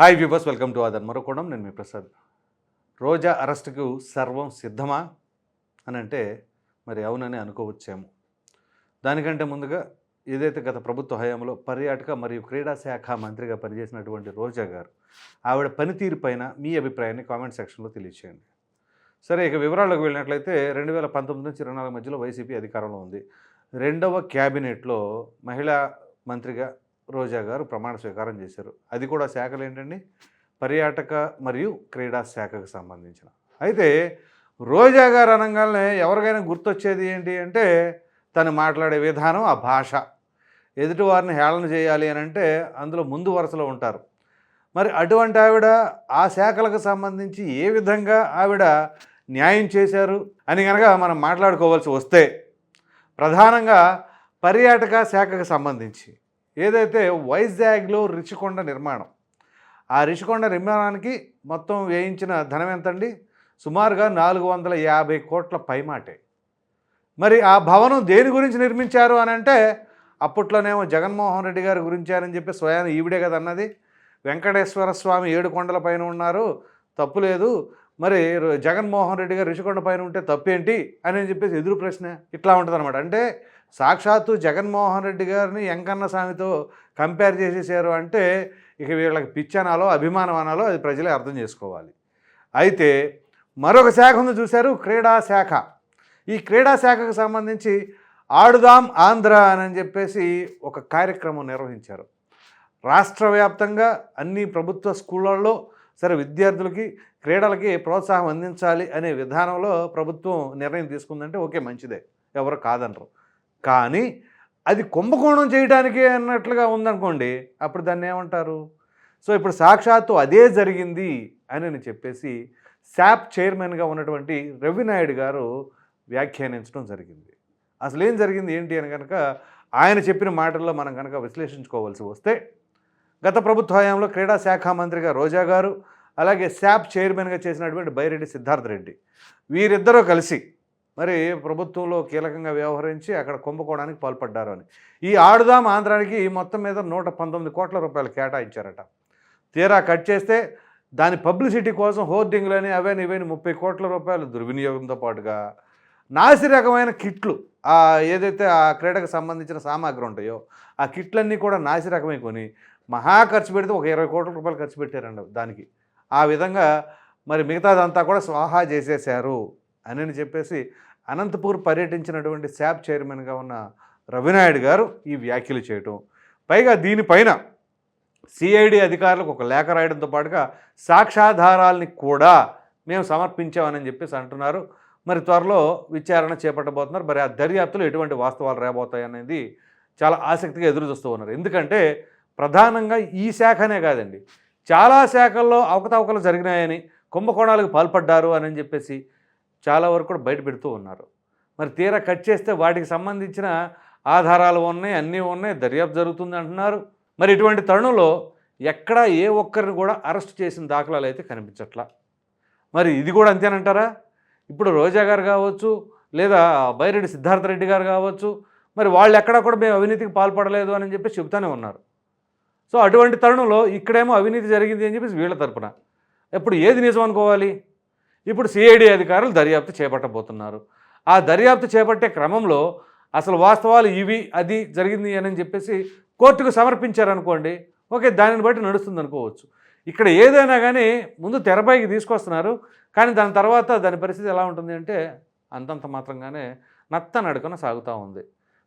Hi viewers welcome to అదన్ మరొకడం. నేను మీ ప్రసాద్. రోజా అరెస్టుకు సర్వం సిద్ధమా అని అంటే మరి అవునని అనుకోవచ్చేమో. దానికంటే ముందుగా ఏదైతే గత ప్రభుత్వ హయాంలో పర్యాటక మరియు క్రీడా శాఖ మంత్రిగా పనిచేసినటువంటి రోజా గారు ఆవిడ పనితీరు పైన మీ అభిప్రాయాన్ని కామెంట్ సెక్షన్లో తెలియచేయండి. సరే ఇక వివరాలకు వెళ్ళినట్లయితే రెండు వేల పంతొమ్మిది నుంచి ఇరవై నాలుగు మధ్యలో వైసీపీ అధికారంలో ఉంది. రెండవ క్యాబినెట్లో మహిళా మంత్రిగా రోజా గారు ప్రమాణ స్వీకారం చేశారు. అది కూడా శాఖలు ఏంటండి? పర్యాటక మరియు క్రీడా శాఖకు సంబంధించిన. అయితే రోజా గారు అనగానే ఎవరికైనా గుర్తొచ్చేది ఏంటి అంటే తను మాట్లాడే విధానం ఆ భాష. ఎదుటి వారిని హేళన చేయాలి అని అంటే అందులో ముందు వరుసలో ఉంటారు. మరి అటువంటి ఆవిడ ఆ శాఖలకు సంబంధించి ఏ విధంగా ఆవిడ న్యాయం చేశారు అని కనుక మనం మాట్లాడుకోవాల్సి వస్తే ప్రధానంగా పర్యాటక శాఖకు సంబంధించి ఏదైతే వైజాగ్లో రిషికొండ నిర్మాణం ఆ రిషికొండ నిర్మాణానికి మొత్తం వేయించిన ధనం ఎంతండి? సుమారుగా నాలుగు వందల యాభై కోట్ల పైమాటే. మరి ఆ భవనం దేని గురించి నిర్మించారు అని అంటే అప్పట్లోనేమో జగన్మోహన్ రెడ్డి గారి గురించారని చెప్పి స్వయాన ఈవిడే కదా అన్నది. వెంకటేశ్వర స్వామి ఏడు కొండల పైన ఉన్నారు తప్పు లేదు. మరి జగన్మోహన్ రెడ్డి గారు రిషికొండ పైన ఉంటే తప్పేంటి? అని చెప్పేసి ఎదురు ప్రశ్న ఇట్లా ఉంటుంది అంటే సాక్షాత్తు జగన్మోహన్ రెడ్డి గారిని వెంకన్న స్వామితో కంపేర్ చేసేసారు అంటే ఇక వీళ్ళకి పిచ్చనాలో అభిమానం అనాలో అది ప్రజలే అర్థం చేసుకోవాలి. అయితే మరొక శాఖ ఉంది చూశారు క్రీడా శాఖ. ఈ క్రీడా శాఖకు సంబంధించి ఆడుదాం ఆంధ్ర అని చెప్పేసి ఒక కార్యక్రమం నిర్వహించారు. రాష్ట్ర వ్యాప్తంగా అన్ని ప్రభుత్వ స్కూళ్ళల్లో సరే విద్యార్థులకి క్రీడలకి ప్రోత్సాహం అందించాలి అనే విధానంలో ప్రభుత్వం నిర్ణయం తీసుకుందంటే ఓకే మంచిదే. ఎవరు కాదనరు. కానీ అది కుంభకోణం చేయడానికి అన్నట్లుగా ఉందనుకోండి అప్పుడు దాన్ని ఏమంటారు? సో ఇప్పుడు సాక్షాత్తు అదే జరిగింది అని నేను చెప్పేసి శాప్ చైర్మన్గా ఉన్నటువంటి రవి నాయుడు గారు వ్యాఖ్యానించడం జరిగింది. అసలు ఏం జరిగింది ఏంటి అని కనుక ఆయన చెప్పిన మాటల్లో మనం కనుక విశ్లేషించుకోవాల్సి వస్తే గత ప్రభుత్వ హయాంలో క్రీడా శాఖ మంత్రిగా రోజా గారు అలాగే శాప్ చైర్మన్గా చేసినటువంటి బైరెడ్డి సిద్ధార్థ రెడ్డి వీరిద్దరూ కలిసి మరి ప్రభుత్వంలో కీలకంగా వ్యవహరించి అక్కడ కుంభకోణానికి పాల్పడ్డారు అని. ఈ ఆడుదాం ఆంధ్రానికి మొత్తం మీద నూట పంతొమ్మిది కోట్ల రూపాయలు కేటాయించారట. తీరా కట్ చేస్తే దాని పబ్లిసిటీ కోసం హోర్డింగ్లని అవేని ఇవేని ముప్పై కోట్ల రూపాయలు దుర్వినియోగంతో పాటుగా నాసి రకమైన కిట్లు ఏదైతే ఆ క్రీడకు సంబంధించిన సామాగ్రి ఉంటాయో ఆ కిట్లన్నీ కూడా నాసి రకమై కొని మహా ఖర్చు పెడితే ఒక ఇరవై కోట్ల రూపాయలు ఖర్చు పెట్టారండి దానికి. ఆ విధంగా మరి మిగతాదంతా కూడా స్వాహా చేసేశారు అని చెప్పేసి అనంతపూర్ పర్యటించినటువంటి శాప్ చైర్మన్గా ఉన్న రవినాయుడు గారు ఈ వ్యాఖ్యలు చేయటం. పైగా దీనిపైన సిఐడి అధికారులకు ఒక లేఖ రాయడంతో పాటుగా సాక్ష్యాధారాలని కూడా మేము సమర్పించామని చెప్పేసి అంటున్నారు. మరి త్వరలో విచారణ చేపట్టబోతున్నారు. మరి ఆ దర్యాప్తులో ఎటువంటి వాస్తవాలు రాబోతాయి అనేది చాలా ఆసక్తిగా ఎదురు చూస్తూ ఉన్నారు. ఎందుకంటే ప్రధానంగా ఈ శాఖనే కాదండి. చాలా శాఖల్లో అవకతవకలు జరిగినాయని కుంభకోణాలకు పాల్పడ్డారు అని చెప్పేసి చాలా వరకు కూడా బయట పెడుతూ ఉన్నారు. మరి తీరా కట్ చేస్తే వాటికి సంబంధించిన ఆధారాలు ఉన్నాయి అన్నీ ఉన్నాయి దర్యాప్తు జరుగుతుంది అంటున్నారు. మరి ఇటువంటి తరుణంలో ఎక్కడా ఏ ఒక్కరిని కూడా అరెస్ట్ చేసిన దాఖలాలు అయితే కనిపించట్లా. మరి ఇది కూడా అంతేనంటారా? ఇప్పుడు రోజా గారు కావచ్చు లేదా బైరెడ్డి సిద్ధార్థ రెడ్డి గారు కావచ్చు మరి వాళ్ళు ఎక్కడా కూడా మేము అవినీతికి పాల్పడలేదు అని చెప్పి చెబుతూనే ఉన్నారు. సో అటువంటి తరుణంలో ఇక్కడేమో అవినీతి జరిగింది అని చెప్పేసి వీళ్ళ తరపున. ఇప్పుడు ఏది నిజం అనుకోవాలి? ఇప్పుడు సిఐడి అధికారులు దర్యాప్తు చేపట్టబోతున్నారు. ఆ దర్యాప్తు చేపట్టే క్రమంలో అసలు వాస్తవాలు ఇవి అది జరిగింది అని చెప్పేసి కోర్టుకు సమర్పించారనుకోండి ఓకే దానిని బట్టి నడుస్తుంది అనుకోవచ్చు ఇక్కడ ఏదైనా కానీ ముందు తెరపైకి తీసుకొస్తున్నారు కానీ దాని తర్వాత దాని పరిస్థితి ఎలా ఉంటుంది అంటే అంతంత మాత్రంగానే నత్త నడుకన సాగుతూ ఉంది.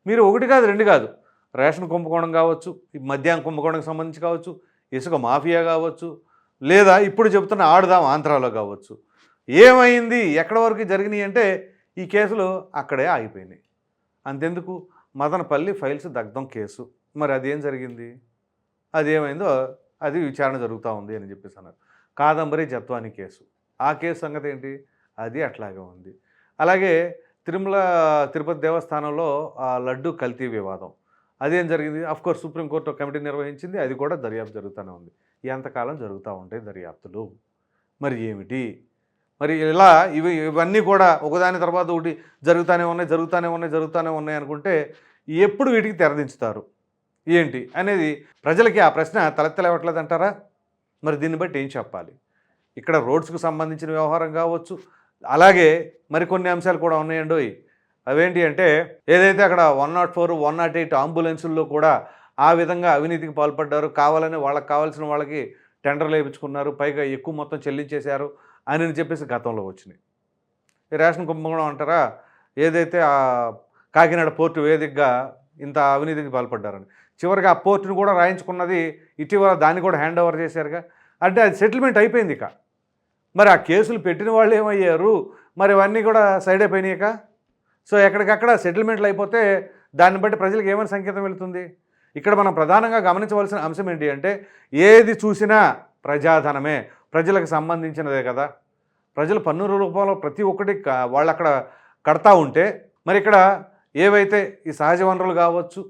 మీరు ఒకటి కాదు రెండు కాదు రేషన్ కుంభకోణం కావచ్చు ఈ మద్యాం కుంభకోణంకి సంబంధించి కావచ్చు ఇసుక మాఫియా కావచ్చు లేదా ఇప్పుడు చెబుతున్న ఆడుదాం ఆంధ్రాలో కావచ్చు ఏమైంది? ఎక్కడ వరకు జరిగినాయి అంటే ఈ కేసులు అక్కడే ఆగిపోయినాయి. అంతెందుకు? మదనపల్లి ఫైల్స్ దగ్ధం కేసు. మరి అదేం జరిగింది? అది ఏమైందో అది విచారణ జరుగుతూ ఉంది అని చెప్పేసి అన్నారు. కాదంబరి జత్వాని కేసు. ఆ కేసు సంగతి ఏంటి? అది అట్లాగే ఉంది. అలాగే తిరుమల తిరుపతి దేవస్థానంలో ఆ లడ్డు కల్తీ వివాదం. అదేం జరిగింది? అఫ్కోర్స్ సుప్రీంకోర్టు కమిటీ నిర్వహించింది. అది కూడా దర్యాప్తు జరుగుతూనే ఉంది. ఎంతకాలం జరుగుతూ ఉంటాయి దర్యాప్తులు. మరి ఏమిటి? మరి ఇలా ఇవి ఇవన్నీ కూడా ఒకదాని తర్వాత ఒకటి జరుగుతూనే ఉన్నాయి జరుగుతూనే ఉన్నాయి జరుగుతూనే ఉన్నాయి అనుకుంటే ఎప్పుడు వీటికి తెరదించుతారు? ఏంటి అనేది ప్రజలకి ఆ ప్రశ్న తలెత్తలేవట్లేదు అంటారా మరి దీన్ని బట్టి ఏం చెప్పాలి? ఇక్కడ రోడ్స్కు సంబంధించిన వ్యవహారం కావచ్చు అలాగే మరికొన్ని అంశాలు కూడా ఉన్నాయండి అవేంటి అంటే ఏదైతే అక్కడ one not four one not eight అంబులెన్సుల్లో కూడా ఆ విధంగా అవినీతికి పాల్పడ్డారు కావాలని వాళ్ళకి కావాల్సిన వాళ్ళకి టెండర్లు వేయించుకున్నారు పైగా ఎక్కువ మొత్తం చెల్లించేశారు అని చెప్పేసి గతంలో వచ్చినాయి. రేషన్ కుంభకోణం అంటారా? ఏదైతే ఆ కాకినాడ పోర్టు వేదికగా ఇంత అవినీతికి పాల్పడ్డారని. చివరికి ఆ పోర్టును కూడా రాయించుకున్నది ఇటీవల దాన్ని కూడా హ్యాండ్ ఓవర్ చేశారుగా. అంటే అది సెటిల్మెంట్ అయిపోయింది ఇక. మరి ఆ కేసులు పెట్టిన వాళ్ళు ఏమయ్యారు? మరి ఇవన్నీ కూడా సైడ్ అయిపోయినాయిక సో ఎక్కడికక్కడ సెటిల్మెంట్లు అయిపోతే దాన్ని బట్టి ప్రజలకు ఏమైనా సంకేతం వెళుతుంది? ఇక్కడ మనం ప్రధానంగా గమనించవలసిన అంశం ఏంటి అంటే ఏది చూసినా ప్రజాధనమే. ప్రజలకు సంబంధించినదే కదా. ప్రజలు పన్ను రూపంలో ప్రతి ఒక్కటి వాళ్ళు అక్కడ కడతా ఉంటే మరి ఇక్కడ ఏవైతే ఈ సహజ వనరులు కావచ్చు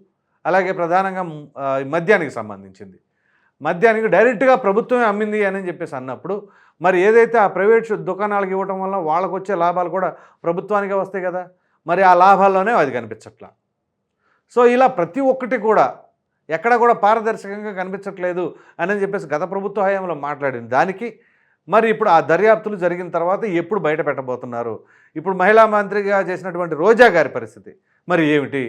అలాగే ప్రధానంగా మద్యానికి సంబంధించింది. మద్యానికి డైరెక్ట్గా ప్రభుత్వమే అమ్మింది అని చెప్పేసి అన్నప్పుడు మరి ఏదైతే ఆ ప్రైవేట్ దుకాణాలకు ఇవ్వటం వల్ల వాళ్ళకు వచ్చే లాభాలు కూడా ప్రభుత్వానికే వస్తాయి కదా. మరి ఆ లాభాల్లోనే అది కనిపించట్లా. సో ఇలా ప్రతి ఒక్కటి కూడా ఎక్కడ కూడా పారదర్శకంగా కనిపించట్లేదు అని చెప్పేసి గత ప్రభుత్వ హయాంలో మాట్లాడింది. దానికి మరి ఇప్పుడు ఆ దర్యాప్తులు జరిగిన తర్వాత ఎప్పుడు బయట పెట్టబోతున్నారు? ఇప్పుడు మహిళా మంత్రిగా చేసినటువంటి రోజా గారి పరిస్థితి మరి ఏమిటి?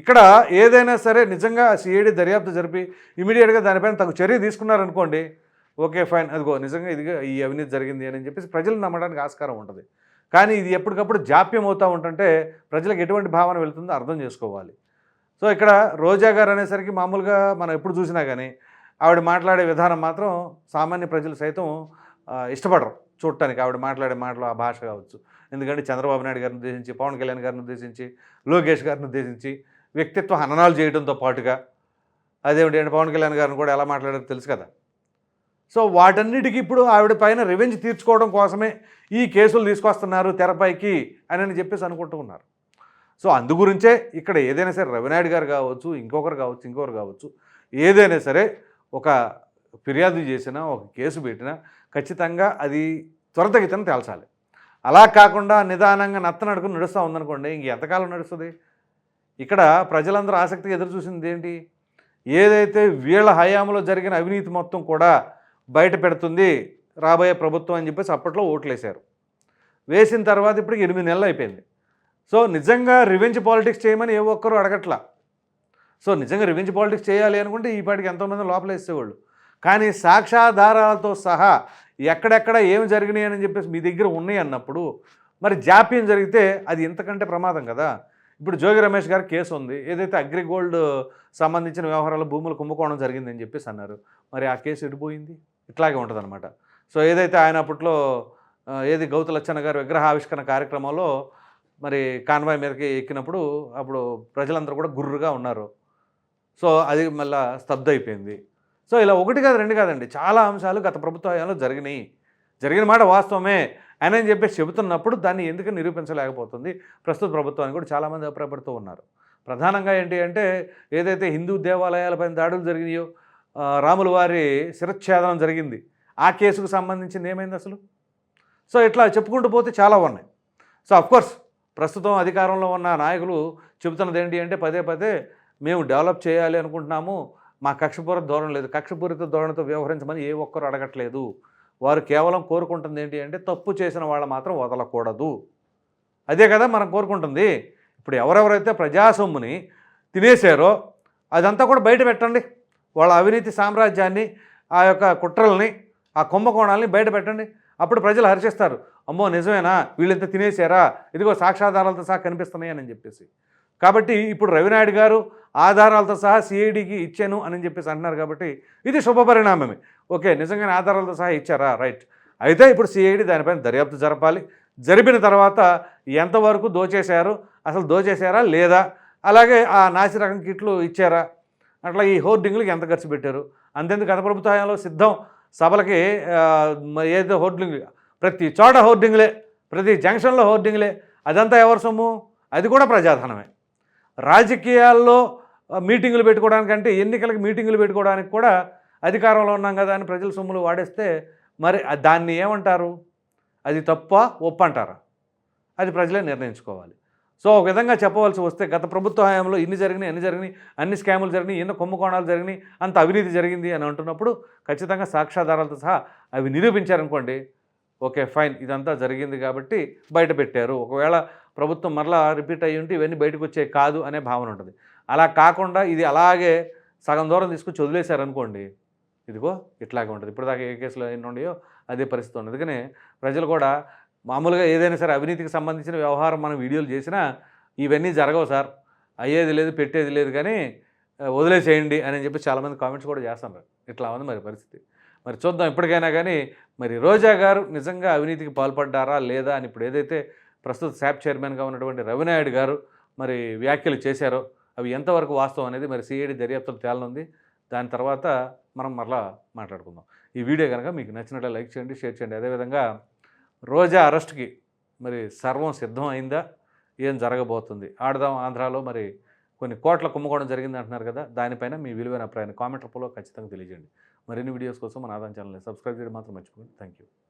ఇక్కడ ఏదైనా సరే నిజంగా సిఐడి దర్యాప్తు జరిపి ఇమీడియట్గా దానిపైన తగు చర్య తీసుకున్నారనుకోండి ఓకే ఫైన్ అదిగో నిజంగా ఇదిగా ఈ అవినీతి జరిగింది అని చెప్పేసి ప్రజలు నమ్మడానికి ఆస్కారం ఉంటుంది. కానీ ఇది ఎప్పటికప్పుడు జాప్యం అవుతూ ఉంటుంటే ప్రజలకు ఎటువంటి భావన వెళ్తుందో అర్థం చేసుకోవాలి. సో ఇక్కడ రోజా గారు అనేసరికి మామూలుగా మనం ఎప్పుడు చూసినా కానీ ఆవిడ మాట్లాడే విధానం మాత్రం సామాన్య ప్రజలు సైతం ఇష్టపడరు చూడటానికి. ఆవిడ మాట్లాడే మాటలు ఆ భాష కావచ్చు. ఎందుకంటే చంద్రబాబు నాయుడు గారిని ఉద్దేశించి పవన్ కళ్యాణ్ గారిని ఉద్దేశించి లోకేష్ గారిని ఉద్దేశించి వ్యక్తిత్వ హననాలు చేయడంతో పాటుగా అదేమిటి అంటే పవన్ కళ్యాణ్ గారిని కూడా ఎలా మాట్లాడారో తెలుసు కదా. సో వాటన్నిటికీ ఇప్పుడు ఆవిడ పైన రివెంజ్ తీర్చుకోవడం కోసమే ఈ కేసులు తీసుకొస్తున్నారు తెరపైకి అని అని చెప్పేసి అనుకుంటూ ఉన్నారు. సో అందుగురించే ఇక్కడ ఏదైనా సరే రవినాయుడు గారు కావచ్చు ఇంకొకరు కావచ్చు ఇంకొకరు కావచ్చు ఏదైనా సరే ఒక ఫిర్యాదు చేసినా ఒక కేసు పెట్టినా ఖచ్చితంగా అది త్వరితగతిన తేల్చాలి. అలా కాకుండా నిదానంగా నత్తనడుకుని నడుస్తూ ఉందనుకోండి ఇంక ఎంతకాలం నడుస్తుంది? ఇక్కడ ప్రజలందరూ ఆసక్తిగా ఎదురు చూసింది ఏంటి? ఏదైతే వీళ్ళ హయాంలో జరిగిన అవినీతి మొత్తం కూడా బయట పెడుతుంది రాబోయే ప్రభుత్వం అని చెప్పేసి అప్పట్లో ఓట్లు వేశారు వేసిన తర్వాత ఇప్పటికి ఎనిమిది నెలలు అయిపోయింది. సో నిజంగా రివెంజ్ పాలిటిక్స్ చేయమని ఏ ఒక్కరు అడగట్లా. సో నిజంగా రివెంజ్ పాలిటిక్స్ చేయాలి అనుకుంటే ఈ పాటికి ఎంతోమంది లోపల వేసేవాళ్ళు. కానీ సాక్ష్యాధారాలతో సహా ఎక్కడెక్కడ ఏమి జరిగినాయి అని చెప్పేసి మీ దగ్గర ఉన్నాయి అన్నప్పుడు మరి జాప్యం జరిగితే అది ఇంతకంటే ప్రమాదం కదా. ఇప్పుడు జోగి రమేష్ గారి కేసు ఉంది. ఏదైతే అగ్రిగోల్డ్ సంబంధించిన వ్యవహారాలు భూములు కుంభకోణం జరిగిందని చెప్పేసి అన్నారు. మరి ఆ కేసు ఎడిపోయింది ఇట్లాగే ఉంటుందన్నమాట. సో ఏదైతే ఆయన అప్పట్లో ఏది గౌతు లచ్చన్న గారి విగ్రహావిష్కరణ కార్యక్రమంలో మరి కాన్వాయ్ మీదకి ఎక్కినప్పుడు అప్పుడు ప్రజలందరూ కూడా గుర్రుగా ఉన్నారు. సో అది మళ్ళా స్తబ్ద అయిపోయింది సో ఇలా ఒకటి కాదు రెండు కాదండి. చాలా అంశాలు గత ప్రభుత్వ హయాంలో జరిగినాయి. జరిగిన మాట వాస్తవమే అని అని చెప్పేసి చెబుతున్నప్పుడు దాన్ని ఎందుకు నిరూపించలేకపోతుంది? ప్రస్తుత ప్రభుత్వాన్ని కూడా చాలామంది అభిప్రాయపడుతూ ఉన్నారు. ప్రధానంగా ఏంటి అంటే ఏదైతే హిందూ దేవాలయాలపైన దాడులు జరిగినాయో రాముల వారి శిరచ్ఛేదనం జరిగింది. ఆ కేసుకు సంబంధించింది ఏమైంది అసలు? సో ఇట్లా చెప్పుకుంటూ పోతే చాలా ఉన్నాయి. సో అఫ్కోర్స్ ప్రస్తుతం అధికారంలో ఉన్న నాయకులు చెబుతున్నది ఏంటి అంటే పదే పదే మేము డెవలప్ చేయాలి అనుకుంటున్నాము మా కక్షపూరిత ధోరణి లేదు. కక్షపూరిత ధోరణితో వ్యవహరించమని ఏ ఒక్కరు అడగట్లేదు. వారు కేవలం కోరుకుంటుంది ఏంటి అంటే తప్పు చేసిన వాళ్ళు మాత్రం వదలకూడదు. అదే కదా మనం కోరుకుంటుంది. ఇప్పుడు ఎవరెవరైతే ప్రజాసొమ్ముని తినేశారో అదంతా కూడా బయట పెట్టండి. వాళ్ళ అవినీతి సామ్రాజ్యాన్ని ఆ యొక్క కుట్రల్ని ఆ కుంభకోణాలని బయట పెట్టండి. అప్పుడు ప్రజలు హర్షిస్తారు. అమ్మో నిజమేనా? వీళ్ళంతా తినేశారా? ఇదిగో సాక్ష్యాధారాలతో సహా కనిపిస్తున్నాయని చెప్పేసి. కాబట్టి ఇప్పుడు రవినాయుడు గారు ఆధారాలతో సహా సిఐడికి ఇచ్చాను అని చెప్పేసి అంటున్నారు కాబట్టి ఇది శుభపరిణామమే ఓకే నిజంగానే ఆధారాలతో సహా ఇచ్చారా? రైట్. అయితే ఇప్పుడు సిఐడి దానిపైన దర్యాప్తు జరపాలి. జరిపిన తర్వాత ఎంతవరకు దోచేశారు? అసలు దోచేశారా? లేదా? అలాగే ఆ నాసిరకం కిట్లు ఇచ్చారా? అట్లా ఈ హోర్డింగ్లకు ఎంత ఖర్చు పెట్టారు? అంతేందుకు? గత ప్రభుత్వ హయాంలో సిద్ధం. సభలకి ఏదో హోర్డింగ్ ప్రతి చోట హోర్డింగ్లే ప్రతి జంక్షన్లో హోర్డింగ్లే అదంతా ఎవరి సొమ్ము? అది కూడా ప్రజాధనమే. రాజకీయాల్లో మీటింగులు పెట్టుకోవడానికంటే ఎన్నికలకు మీటింగులు పెట్టుకోవడానికి కూడా అధికారంలో ఉన్నాం కదా అని ప్రజల సొమ్ములు వాడేస్తే మరి దాన్ని ఏమంటారు? అది తప్ప? ఒప్పు అంటారా అది ప్రజలే నిర్ణయించుకోవాలి. సో ఒక విధంగా చెప్పవలసి వస్తే గత ప్రభుత్వ హయాంలో ఇన్ని జరిగినాయి అన్ని జరిగినాయి అన్ని స్కాములు జరిగినాయి ఎన్నో కుంభకోణాలు జరిగినాయి అంత అవినీతి జరిగింది అని అంటున్నప్పుడు ఖచ్చితంగా సాక్ష్యాధారాలతో సహా అవి నిరూపించారనుకోండి ఓకే ఫైన్ ఇదంతా జరిగింది కాబట్టి బయట పెట్టారు ఒకవేళ ప్రభుత్వం మరలా రిపీట్ అయ్యి ఉంటే ఇవన్నీ బయటకు వచ్చే కాదు అనే భావన ఉంటుంది. అలా కాకుండా ఇది అలాగే సగం దూరం తీసుకొచ్చి వదిలేశారనుకోండి ఇదిగో ఇట్లాగే ఉంటుంది. ఇప్పటిదాకా ఏ కేసులో ఎన్ని ఉన్నాయో అదే పరిస్థితి ఉంది అందుకనే ప్రజలు కూడా మామూలుగా ఏదైనా సరే అవినీతికి సంబంధించిన వ్యవహారం మనం వీడియోలు చేసినా ఇవన్నీ జరగవు సార్. అయ్యేది లేదు పెట్టేది లేదు కానీ వదిలేసేయండి అని చెప్పి చాలామంది కామెంట్స్ కూడా చేస్తున్నారు. ఇట్లా ఉంది మరి పరిస్థితి. మరి చూద్దాం ఇప్పటికైనా కానీ మరి రోజా గారు నిజంగా అవినీతికి పాల్పడ్డారా లేదా అని ఇప్పుడు ఏదైతే ప్రస్తుత శాప్ చైర్మన్గా ఉన్నటువంటి రవినాయుడు గారు మరి వ్యాఖ్యలు చేశారో అవి ఎంతవరకు వాస్తవం అనేది మరి సిఐడి దర్యాప్తులు తేలనుంది. దాని తర్వాత మనం మరలా మాట్లాడుకుందాం. ఈ వీడియో కనుక మీకు నచ్చినట్లే లైక్ చేయండి షేర్ చేయండి. అదేవిధంగా రోజా అరెస్ట్కి మరి సర్వం సిద్ధం అయిందా ఏం జరగబోతుంది? ఆడదాం ఆంధ్రాలో మరి కొన్ని కోట్ల కుంభకోణం జరిగింది అంటున్నారు కదా దానిపైన మీ విలువైన అభిప్రాయాన్ని కామెంట్ రూపంలో ఖచ్చితంగా తెలియజేయండి. మరిన్ని వీడియోస్ కోసం మన ఆదాయం ఛానల్ని సబ్స్క్రైబ్ చేయడం మాత్రం మర్చిపోండి థ్యాంక్ యూ